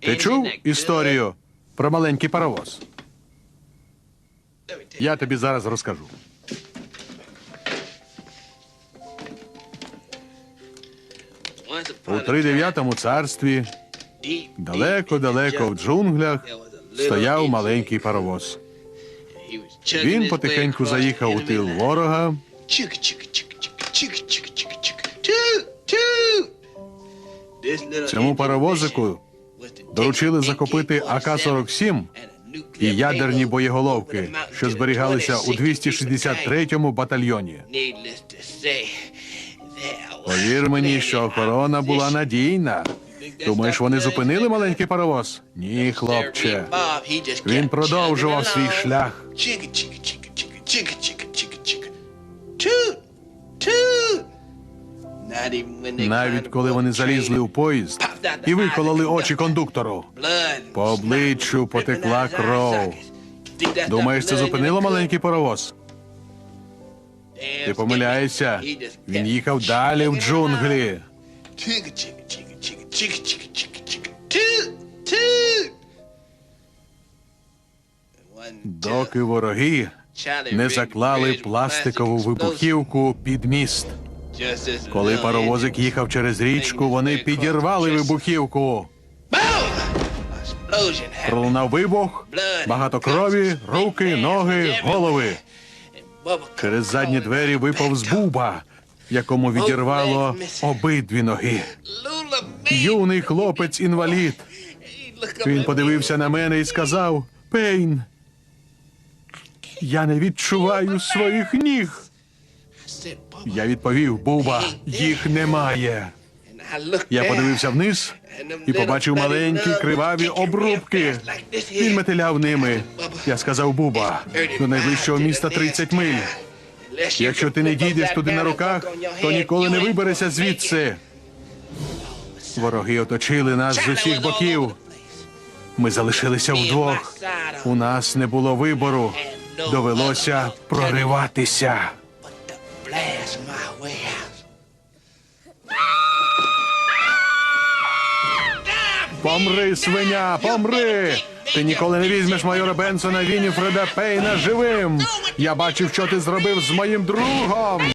Ти чув історію про маленький паровоз? Я тобі зараз розкажу. У тридев'ятому царстві, далеко-далеко в джунглях, стояв маленький паровоз. Він потихеньку заїхав у тил ворога, Цьому паровозику доручили захопити АК-47 і ядерні боєголовки, що зберігалися у 263-му батальйоні. Повір мені, що охорона була надійна. Думаєш, вони зупинили маленький паровоз? Ні, хлопче. Він продовжував свій шлях. Навіть коли вони залізли у поїзд і викололи очі кондуктору. По обличчю потекла кров. Думаєш, це зупинило маленький паровоз? Ти помиляєшся. Він їхав далі в джунглі. Доки вороги не заклали пластикову вибухівку під міст. Коли паровозик їхав через річку, вони підірвали вибухівку. Пролунав вибух, багато крові, руки, ноги, голови. Через задні двері випав з буба, якому відірвало обидві ноги. Юний хлопець інвалід. Він подивився на мене і сказав: Пейн, я не відчуваю своїх ніг. Я відповів, Буба, їх немає. Я подивився вниз і побачив маленькі криваві обрубки. Він метеляв ними. Я сказав Буба, до найближчого міста 30 миль. Якщо ти не дійдеш туди на руках, то ніколи не виберешся звідси. Вороги оточили нас з усіх боків. Ми залишилися вдвох. У нас не було вибору. Довелося прориватися. Помри, свиня, помри! Ти ніколи не візьмеш майора Бенсона Вініфреда Пейна живим. Я бачив, що ти зробив з моїм другом.